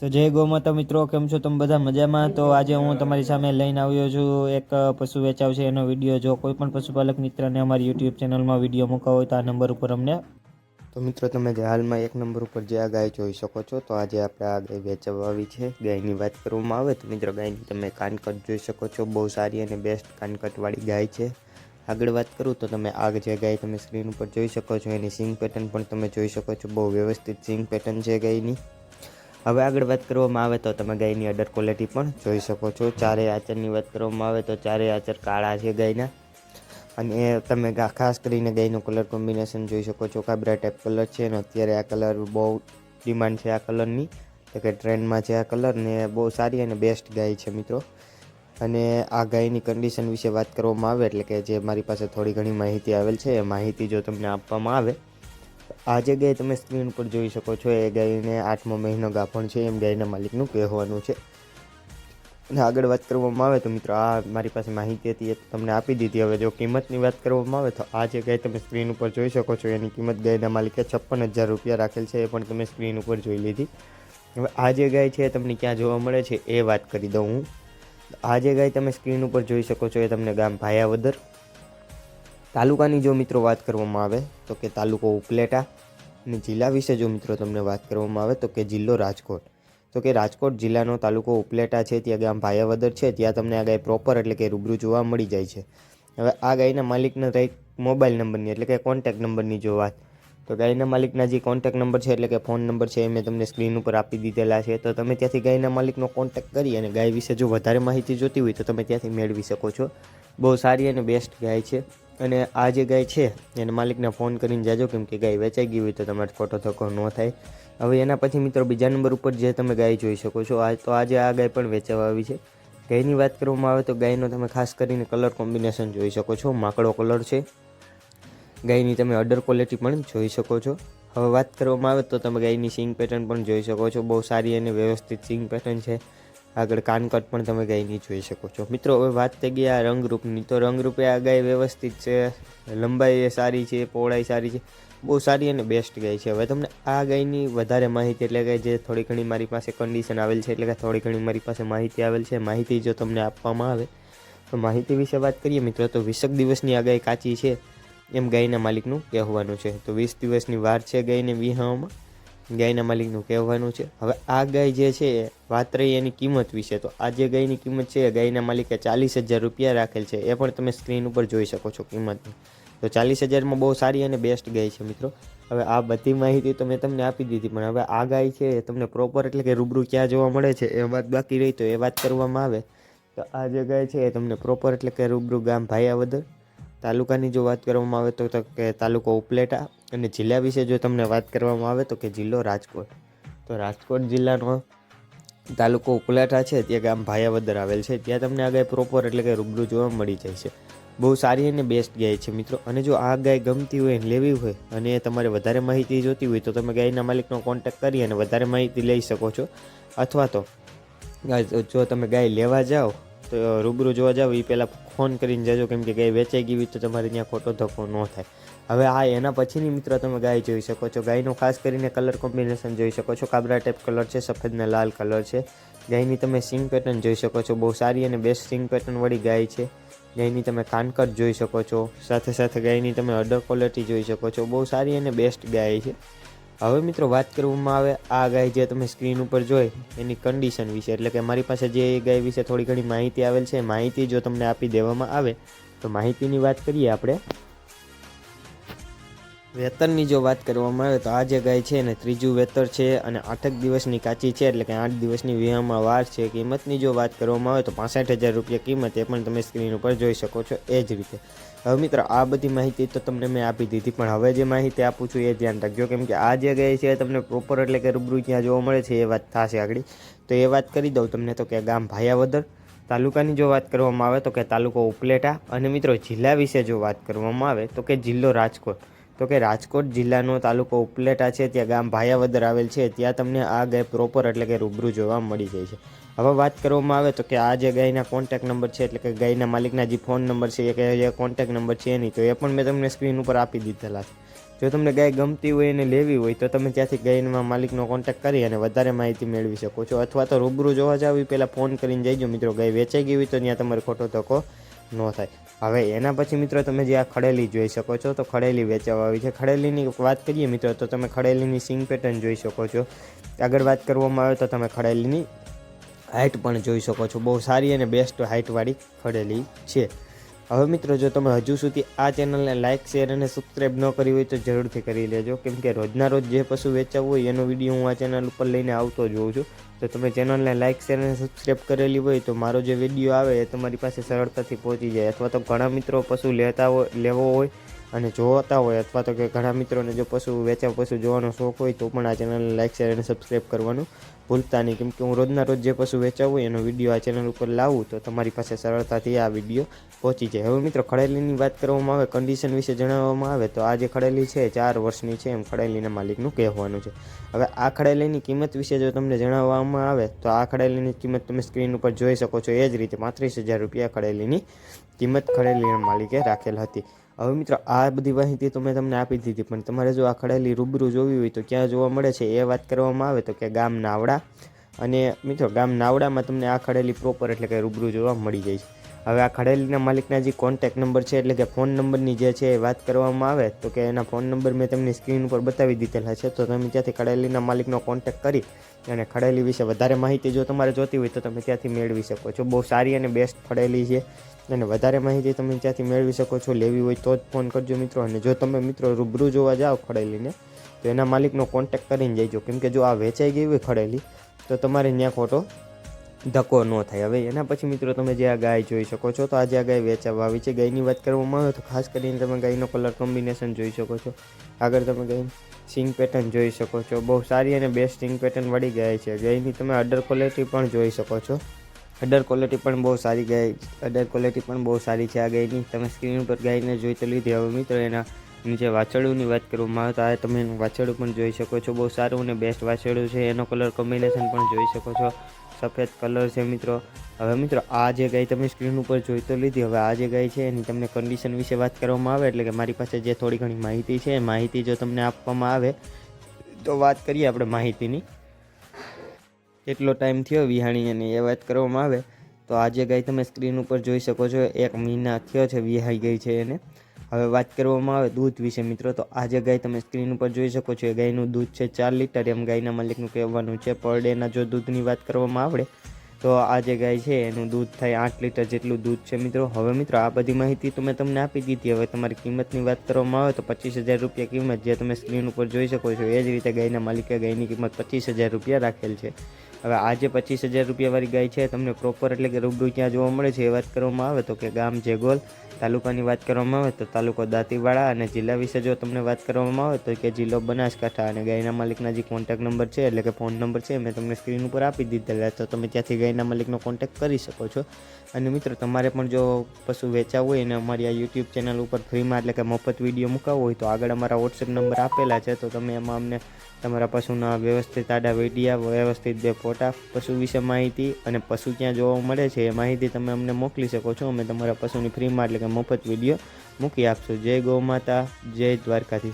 તો જય ગૌમાતા મિત્રો, કેમ છો તમે બધા મજામાં? તો આજે હું તમારી સામે લઈને આવ્યો છું એક પશુ વેચાવ છે એનો વીડિયો. જો કોઈ પણ પશુપાલક મિત્રને અમારી યુટ્યુબ ચેનલમાં વીડિયો મૂકવા હોય તો આ નંબર ઉપર અમને તો મિત્રો, તમે જે હાલમાં એક નંબર ઉપર જે આ ગાય જોઈ શકો છો, તો આજે આપણે આ ગાય વેચવા આવી છે. ગાયની વાત કરવામાં આવે તો મિત્રો, ગાયની તમે કાનકટ જોઈ શકો છો, બહુ સારી અને બેસ્ટ કાનકટવાળી ગાય છે. આગળ વાત કરું તો તમે આ જે ગાય તમે સ્ક્રીન ઉપર જોઈ શકો છો, એની સિંગ પેટર્ન પણ તમે જોઈ શકો છો. બહુ વ્યવસ્થિત સિંગ પેટર્ન છે ગાયની. હવે આગળ વાત કરવામાં આવે તો તમે ગાયની અડર ક્વોલિટી પણ જોઈ શકો છો. ચારેય આચરની વાત કરવામાં આવે તો ચારેય આચર કાળા છે ગાયના. અને એ તમે ખાસ કરીને ગાયનું કલર કોમ્બિનેશન જોઈ શકો છો. કાબરા ટાઈપ કલર છે અને અત્યારે આ કલર બહુ ડિમાન્ડ છે આ કલરની તો કે ટ્રેન્ડમાં છે આ કલર ને બહુ સારી અને બેસ્ટ ગાય છે મિત્રો. અને આ ગાયની કન્ડિશન વિશે વાત કરવામાં આવે એટલે કે જે મારી પાસે થોડી ઘણી માહિતી આવેલ છે. એ માહિતી જો તમને આપવામાં આવે આ જે તમે સ્ક્રીન ઉપર જોઈ શકો છો, એ ગાયને આઠમો મહિનો ગાભણ છે, એમ ગાયના માલિકનું કહેવાનું છે. અને આગળ વાત કરવામાં આવે તો મિત્રો, આ મારી પાસે માહિતી હતી, એ તમને આપી દીધી. હવે જો કિંમતની વાત કરવામાં આવે તો આ જે ગાય તમે સ્ક્રીન ઉપર જોઈ શકો છો, એની કિંમત ગાયના માલિકે છપ્પન હજાર રૂપિયા રાખેલ છે, એ પણ તમે સ્ક્રીન ઉપર જોઈ લીધી. હવે આ જે ગાય છે એ તમને ક્યાં જોવા મળે છે, એ વાત કરી દઉં હું. આ જે ગાય તમે સ્ક્રીન ઉપર જોઈ શકો છો, એ તમને ગામ ભાયાવદર. તાલુકાની જો મિત્રો વાત કરવામાં આવે તો કે તાલુકો ઉપલેટા અને જિલ્લા વિશે જો મિત્રો તમને વાત કરવામાં આવે તો કે જિલ્લો રાજકોટ. તો કે રાજકોટ જિલ્લાનો તાલુકો ઉપલેટા છે, ત્યાં ગામ ભાયાવદર છે, ત્યાં તમને આ ગાય પ્રોપર એટલે કે રૂબરૂ જોવા મળી જાય છે. હવે આ ગાયના માલિકના કંઈક મોબાઈલ નંબરની એટલે કે કોન્ટેક નંબરની જો વાત. તો ગાયના માલિકના જે કોન્ટેક નંબર છે, એટલે કે ફોન નંબર છે, એ મેં તમને સ્ક્રીન ઉપર આપી દીધેલા છે. તો તમે ત્યાંથી ગાયના માલિકનો કોન્ટેક કરી અને ગાય વિશે જો વધારે માહિતી જોતી હોય તો તમે ત્યાંથી મેળવી શકો છો. બહુ સારી અને બેસ્ટ ગાય છે. અને આ જે ગાય છે, એને માલિકને ફોન કરીને જાજો, કેમ કે ગાય વેચાઈ ગઈ હોય તો તમારે ખોટો ધક્કો ન થાય. હવે એના પછી મિત્રો બીજા નંબર ઉપર જે તમે ગાય જોઈ શકો છો, આ તો આજે આ ગાય પણ વેચાવા આવી છે. ગાયની વાત કરવામાં આવે તો ગાયનો તમે ખાસ કરીને કલર કોમ્બિનેશન જોઈ શકો છો, માકડો કલર છે. ગાયની તમે અડર ક્વોલિટી પણ જોઈ શકો છો. હવે વાત કરવામાં આવે તો તમે ગાયની સિંગ પેટર્ન પણ જોઈ શકો છો, બહુ સારી અને વ્યવસ્થિત સિંગ પેટર્ન છે. આગળ કાનકટ પણ તમે ગાયની જોઈ શકો છો. મિત્રો, હવે વાત થઈ ગઈ આ રંગરૂપની. તો રંગરૂપે આ ગાય વ્યવસ્થિત છે. લંબાઈ એ સારી છે, પહોળાઈ સારી છે. બહુ સારી અને બેસ્ટ ગાય છે. હવે તમને આ ગાયની વધારે માહિતી, એટલે કે જે થોડી ઘણી મારી પાસે કન્ડિશન આવેલ છે, એટલે કે થોડી ઘણી મારી પાસે માહિતી આવેલ છે, માહિતી જો તમને આપવામાં આવે, તો માહિતી વિશે વાત કરીએ મિત્રો, તો વીસક દિવસની આ ગાય કાચી છે. એમ ગાયના માલિકનું કહેવાનું છે. તો વીસ દિવસની વાર છે ગાયને વિહાવામાં. ગાયના માલિકનું કહેવાનું છે. હવે આ ગાય જે છે, વાત રહી એની કિંમત વિશે. તો આ જે ગાયની કિંમત છે ગાયના માલિકે ચાલીસ હજાર રૂપિયા રાખેલ છે. એ પણ તમે સ્ક્રીન ઉપર જોઈ શકો છો કિંમતની. તો ચાલીસ હજારમાં બહુ સારી અને બેસ્ટ ગાય છે મિત્રો. હવે આ બધી માહિતી તો મેં તમને આપી દીધી, પણ હવે આ ગાય છે તમને પ્રોપર એટલે કે રૂબરૂ ક્યાં જોવા મળે છે, એ વાત બાકી રહી તો એ વાત કરવામાં આવે. તો આ જે ગાય છે, એ તમને પ્રોપર એટલે કે રૂબરૂ ગામ ભાયાવદર તાલુકાની જો વાત કરવામાં આવે તો કે તાલુકો ઉપલેટા અને જિલ્લા વિશે જો તમને વાત કરવામાં આવે તો કે જિલ્લો રાજકોટ. તો રાજકોટ જિલ્લાનો તાલુકો ઉપલાટા છે, ત્યાં ગામ ભાયાવદર આવેલ છે. ત્યાં તમને આ ગાય પ્રોપર એટલે કે રૂબરૂ જોવા મળી જાય છે. બહુ સારી અને બેસ્ટ ગાય છે મિત્રો. અને જો આ ગાય ગમતી હોય લેવી હોય અને તમારે વધારે માહિતી જોતી હોય તો તમે ગાયના માલિકનો કોન્ટેક્ટ કરી અને વધારે માહિતી લઈ શકો છો. અથવા તો, જો તમે ગાય લેવા જાઓ, તો રૂબરૂ જોવા જાઓ એ પહેલાં ફોન કરીને જજો. કેમ કે ગાય વેચાઈ ગઈ તો તમારે ત્યાં ખોટો ધક્કો ન થાય. હવે આ એના પછીની મિત્રો તમે ગાય જોઈ શકો છો. ગાયનો ખાસ કરીને કલર કોમ્બિનેશન જોઈ શકો છો. કાબરા ટાઈપ કલર છે, સફેદ ને લાલ કલર છે. ગાયની તમે સિંગ પેટર્ન જોઈ શકો છો. બહુ સારી અને બેસ્ટ સિંગ પેટર્નવાળી ગાય છે. ગાયની તમે કાનકટ જોઈ શકો છો. સાથે સાથે ગાયની તમે અડર ક્વોલિટી જોઈ શકો છો. બહુ સારી અને બેસ્ટ ગાય છે. હવે મિત્રો વાત કરવામાં આવે આ ગાય જે તમે સ્ક્રીન ઉપર જોઈ, એની કન્ડિશન વિશે. એટલે કે મારી પાસે જે ગાય વિશે થોડી ઘણી માહિતી આવેલ છે. માહિતી જો તમને આપી દેવામાં આવે, તો માહિતીની વાત કરીએ આપણે. વેતરની જો વાત કરવામાં આવે તો આ જે ગાય છે એને ત્રીજું વેતર છે અને આઠક દિવસની કાચી છે એટલે કે આઠ દિવસની વિહામાં વાર છે. કિંમતની જો વાત કરવામાં આવે તો પાસઠ હજાર રૂપિયા કિંમત એ પણ તમે સ્ક્રીન ઉપર જોઈ શકો છો એ જ રીતે. હવે મિત્રો, આ બધી માહિતી તો તમને મેં આપી દીધી, પણ હવે જે માહિતી આપું છું એ ધ્યાન રાખજો. કેમ કે આ જે ગાય છે તમને પ્રોપર એટલે કે રૂબરૂ ત્યાં જોવા મળે છે એ વાત થશે આગળ. તો એ વાત કરી દઉં તમને તો કે ગામ ભાયાવદર તાલુકાની જો વાત કરવામાં આવે તો કે તાલુકો ઉપલેટા. અને મિત્રો, જિલ્લા વિશે જો વાત કરવામાં આવે તો કે જિલ્લો રાજકોટ. તો કે રાજકોટ જિલ્લાનો તાલુકો ઉપલેટા છે, ત્યાં ગામ ભાયાવદર આવેલ છે, ત્યાં તમને આ ગાય પ્રોપર એટલે કે રૂબરૂ જોવા મળી જાય છે. હવે વાત કરવામાં આવે તો કે આ જે ગાયના કોન્ટેક નંબર છે, એટલે કે ગાયના માલિકના જે ફોન નંબર છે, એ કે જે કોન્ટેક નંબર છે એની, તો એ પણ મેં તમને સ્ક્રીન ઉપર આપી દીધેલા છે. જો તમને ગાય ગમતી હોય અને લેવી હોય, તો તમે ત્યાંથી ગાયના માલિકનો કોન્ટેક્ટ કરી અને વધારે માહિતી મેળવી શકો છો. અથવા તો રૂબરૂ જોવા જાવ પહેલાં ફોન કરીને જઈજો મિત્રો, ગાય વેચાઈ ગઈ હોય તો ત્યાં તમારે ખોટો ધક્કો ન થાય. હવે એના પછી મિત્રો તમે જે આ ખડેલી જોઈ શકો છો, તો ખડેલી વેચાવા આવી છે. ખડેલીની વાત કરીએ મિત્રો, તો તમે ખડેલીની સિંગ પેટર્ન જોઈ શકો છો. આગળ વાત કરવામાં આવે તો તમે ખડેલીની હાઇટ પણ જોઈ શકો છો. બહુ સારી અને બેસ્ટ હાઇટવાળી ખડેલી છે. હવે મિત્રો, જો તમે હજુ સુધી આ ચેનલને લાઇક શેર અને સબસ્ક્રાઈબ ન કરી હોય તો જરૂરથી કરી લેજો. કેમ કે રોજના રોજ જે પશુ વેચાવું હોય એનો વીડિયો હું આ ચેનલ ઉપર લઈને આવતો જ હોઉં છું. તો તમે ચેનલને લાઇક શેર અને સબસ્ક્રાઈબ કરેલી હોય તો મારો જે વીડિયો આવે એ તમારી પાસે સરળતાથી પહોંચી જાય. અથવા તો ઘણા મિત્રો પશુ લેતા હોય લેવો હોય અને જોતા હોય અથવા તો કે ઘણા મિત્રોને જો પશુ વેચાવ પશુ જોવાનો શોખ હોય તો પણ આ ચેનલને લાઇક શેર અને સબસ્ક્રાઈબ કરવાનું ભૂલતા નહીં. કેમ કે હું રોજના રોજ જે પશુ વેચાવું હોય એનો વીડિયો આ ચેનલ ઉપર લાવું તો તમારી પાસે સરળતાથી આ વીડિયો પહોંચી જાય. હવે મિત્રો ખડેલીની વાત કરવામાં આવે કન્ડિશન વિશે જણાવવામાં આવે તો આ જે ખડેલી છે ચાર વર્ષની છે એમ ખડેલીના માલિકનું કહેવાનું છે. હવે આ ખડેલીની કિંમત વિશે જો તમને જણાવવામાં આવે તો આ ખડેલીની કિંમત તમે સ્ક્રીન ઉપર જોઈ શકો છો. એ જ રીતે પાંત્રીસ હજાર રૂપિયા ખડેલીની કિંમત ખડેલીના માલિકે રાખેલ હતી. હવે મિત્રો, આ બધી માહિતી તો મેં તમને આપી દીધી, પણ તમારે જો આ ખડેલી રૂબરૂ જોવી હોય તો ક્યાં જોવા મળે છે એ વાત કરવામાં આવે તો કે ગામ નાવડા. અને મિત્રો, ગામ નાવડામાં તમને આ ખડેલી પ્રોપર એટલે કે રૂબરૂ જોવા મળી જાય છે. હવે આ ખડેલીના માલિકના જે કોન્ટેક નંબર છે, એટલે કે ફોન નંબરની જે છે એ વાત કરવામાં આવે, તો કે એના ફોન નંબર મેં તમને સ્ક્રીન ઉપર બતાવી દીધેલા છે. તો તમે ત્યાંથી ખડેલીના માલિકનો કોન્ટેક કરી અને ખડેલી વિશે વધારે માહિતી જો તમારે જોતી હોય તો તમે ત્યાંથી મેળવી શકો છો. બહુ સારી અને બેસ્ટ ખડેલી છે અને વધારે માહિતી તમે ત્યાંથી મેળવી શકો છો. લેવી હોય તો જ ફોન કરજો મિત્રો. અને જો તમે મિત્રો રૂબરૂ જોવા જાઓ ખડેલીને, તો એના માલિકનો કોન્ટેક કરીને જઈજો કેમ કે જો આ વેચાઈ ગઈ હોય ખડેલી, તો તમારે ત્યાં ખોટો ધક્કો ન થાય. હવે એના પછી મિત્રો તમે જે આ ગાય જોઈ શકો છો, તો આજે આ ગાય વેચાવા આવી છે. ગાયની વાત કરવામાં આવે તો ખાસ કરીને તમે ગાયનો કલર કોમ્બિનેશન જોઈ શકો છો. આગળ તમે ગાય સિંગ પેટર્ન જોઈ શકો છો. બહુ સારી અને બેસ્ટ સિંગ પેટર્ન વાળી ગાય છે. ગાયની તમે અડર ક્વોલિટી પણ જોઈ શકો છો. અડર ક્વોલિટી પણ બહુ સારી ગાય અડર ક્વોલિટી પણ બહુ સારી છે આ ગાયની. તમે સ્ક્રીન ઉપર ગાયને જોઈ તો લીધી. હવે મિત્રો એના નીચે વાછરડુંની વાત કરવામાં આવે તો આ તમે વાછરડું પણ જોઈ શકો છો. બહુ સારું અને બેસ્ટ વાછરડું છે. એનો કલર કોમ્બિનેશન પણ જોઈ શકો છો. સફેદ કલર છે મિત્રો. હવે મિત્રો, આ જે ગાય તમે સ્ક્રીન ઉપર જોઈ તો લીધી, હવે આ જે ગાય છે એની તમને કન્ડિશન વિશે વાત કરવામાં આવે, એટલે કે મારી પાસે જે થોડી ઘણી માહિતી છે માહિતી જો તમને આપવામાં આવે, તો વાત કરીએ આપણે માહિતીની. કેટલો ટાઈમ થયો વિહાણી અને એ વાત કરવામાં આવે, તો આ જે ગાય તમે સ્ક્રીન ઉપર જોઈ શકો છો, એક મહિના થયો છે વિહાઈ ગઈ છે એને. હવે વાત કરવામાં આવે દૂધ વિશે, મિત્રો, તો આ જે ગાય તમે સ્ક્રીન ઉપર જોઈ શકો છો, એ ગાયનું દૂધ છે ચાર લીટર એમ ગાયના માલિકનું કહેવાનું છે. પર ડેના જો દૂધની વાત કરવામાં આવડે, તો આ જે ગાય છે, એનું દૂધ થાય આઠ લીટર જેટલું દૂધ છે, મિત્રો. હવે, મિત્રો, આ બધી માહિતી તો મેં તમને આપી દીધી. હવે તમારી કિંમતની વાત કરવામાં આવે તો પચીસ હજાર રૂપિયા કિંમત, જે તમે સ્ક્રીન ઉપર જોઈ શકો છો, એ જ રીતે ગાયના માલિકે ગાયની કિંમત પચીસ હજાર રૂપિયા રાખેલ છે. હવે આ જે પચીસ હજાર રૂપિયાવાળી ગાય છે, તમને પ્રોપર એટલે કે રૂબરૂ ક્યાં જોવા મળે છે, એ વાત કરવામાં આવે તો કે ગામ જેગોલ તાલુકાની વાત કરવામાં આવે તો તાલુકો દાંતીવાડા અને જિલ્લા વિશે જો તમને વાત કરવામાં આવે તો કે જિલ્લો બનાસકાંઠા અને ગાયના માલિકના જે કોન્ટેક્ટ નંબર છે, એટલે કે ફોન નંબર છે મેં તમને સ્ક્રીન ઉપર આપી દીધેલા તો તમે ત્યાંથી ગાયના માલિકનો કોન્ટેક્ટ કરી શકો છો. અને મિત્રો, તમારે પણ જો પશુ વેચાવું હોય અને અમારી આ યુટ્યુબ ચેનલ ઉપર ફ્રીમાં એટલે કે મફત વીડિયો મુકાવો હોય તો આગળ અમારા વોટ્સએપ નંબર આપેલા છે, તો તમે એમાં અમને તમારા પશુના વ્યવસ્થિત આડા વિડીયા, વ્યવસ્થિત ફોટા પશુ વિશે માહિતી અને પશુ ક્યાં જોવા મળે છે એ માહિતી તમે અમને મોકલી શકો છો. અમે તમારા પશુની ફ્રીમાં એટલે કે મફત વીડિયો મૂકી આપશું. જય ગૌ માતા, જય દ્વારકાધીશ.